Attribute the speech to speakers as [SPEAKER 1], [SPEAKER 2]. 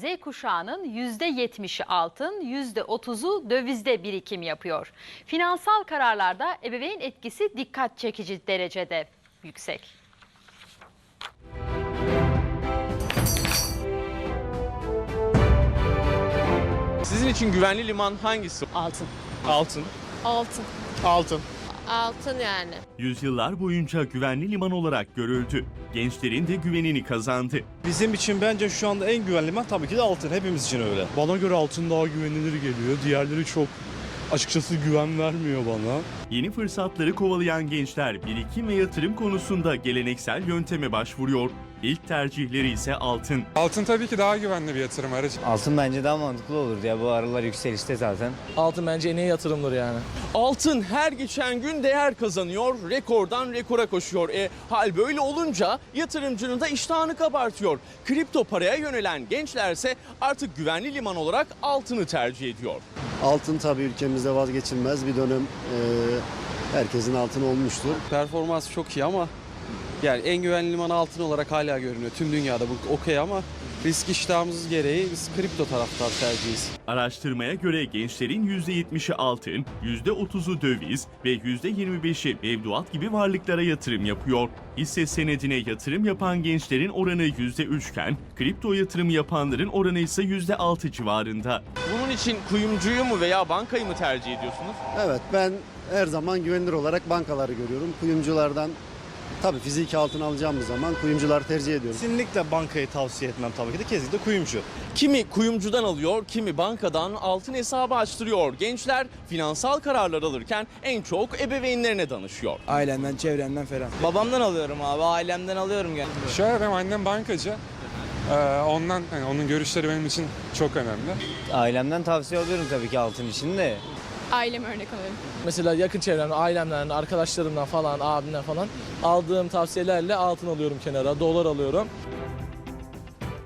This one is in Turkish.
[SPEAKER 1] Z kuşağının %70'i altın, %30'u dövizde birikim yapıyor. Finansal kararlarda ebeveyn etkisi dikkat çekici derecede yüksek.
[SPEAKER 2] Sizin için güvenli liman hangisi?
[SPEAKER 3] Altın.
[SPEAKER 2] Altın.
[SPEAKER 3] Altın.
[SPEAKER 2] Altın.
[SPEAKER 3] Altın yani.
[SPEAKER 4] Yüzyıllar boyunca güvenli liman olarak görüldü. Gençlerin de güvenini kazandı.
[SPEAKER 5] Bizim için bence şu anda en güvenli liman tabii ki de altın. Hepimiz için öyle.
[SPEAKER 6] Bana göre altın daha güvenilir geliyor. Diğerleri çok açıkçası güven vermiyor bana.
[SPEAKER 4] Yeni fırsatları kovalayan gençler birikim ve yatırım konusunda geleneksel yönteme başvuruyor. İlk tercihleri ise altın.
[SPEAKER 7] Altın tabii ki daha güvenli bir yatırım aracı.
[SPEAKER 8] Altın bence daha mantıklı olur ya bu aralar yükselişte zaten.
[SPEAKER 9] Altın bence en iyi yatırımdır yani.
[SPEAKER 2] Altın her geçen gün değer kazanıyor, rekordan rekora koşuyor. E, hal böyle olunca yatırımcının da iştahını kabartıyor. Kripto paraya yönelen gençlerse artık güvenli liman olarak altını tercih ediyor.
[SPEAKER 10] Altın tabii ülkemizde vazgeçilmez bir dönem e, herkesin altın olmuştur.
[SPEAKER 11] Performans çok iyi ama yani en güvenli liman altın olarak hala görünüyor. Tüm dünyada bu okey ama risk iştahımız gereği biz kripto taraftar tercihiz.
[SPEAKER 4] Araştırmaya göre gençlerin %70'i altın, %30'u döviz ve %25'i mevduat gibi varlıklara yatırım yapıyor. Hisse senedine yatırım yapan gençlerin oranı %3 iken, kripto yatırım yapanların oranı ise %6 civarında.
[SPEAKER 2] Bunun için kuyumcuyu mu veya bankayı mı tercih ediyorsunuz?
[SPEAKER 10] Evet ben her zaman güvenilir olarak bankaları görüyorum. Kuyumculardan tabii fiziki altın alacağımız zaman kuyumcular tercih ediyoruz.
[SPEAKER 5] Kesinlikle bankayı tavsiye etmem tabii ki de kesinlikle kuyumcu.
[SPEAKER 2] Kimi kuyumcudan alıyor, kimi bankadan altın hesabı açtırıyor. Gençler finansal kararlar alırken en çok ebeveynlerine danışıyor.
[SPEAKER 8] Ailemden, çevremden falan.
[SPEAKER 9] Babamdan alıyorum abi, ailemden alıyorum yani.
[SPEAKER 7] Şöyle benim annem bankacı. Ee, ondan hani onun görüşleri benim için çok önemli.
[SPEAKER 8] Ailemden tavsiye alıyorum tabii ki altın için de.
[SPEAKER 3] Aileme örnek alıyorum.
[SPEAKER 9] Mesela yakın çevremden, ailemden, arkadaşlarımdan falan, abimden falan aldığım tavsiyelerle altın alıyorum kenara, dolar alıyorum.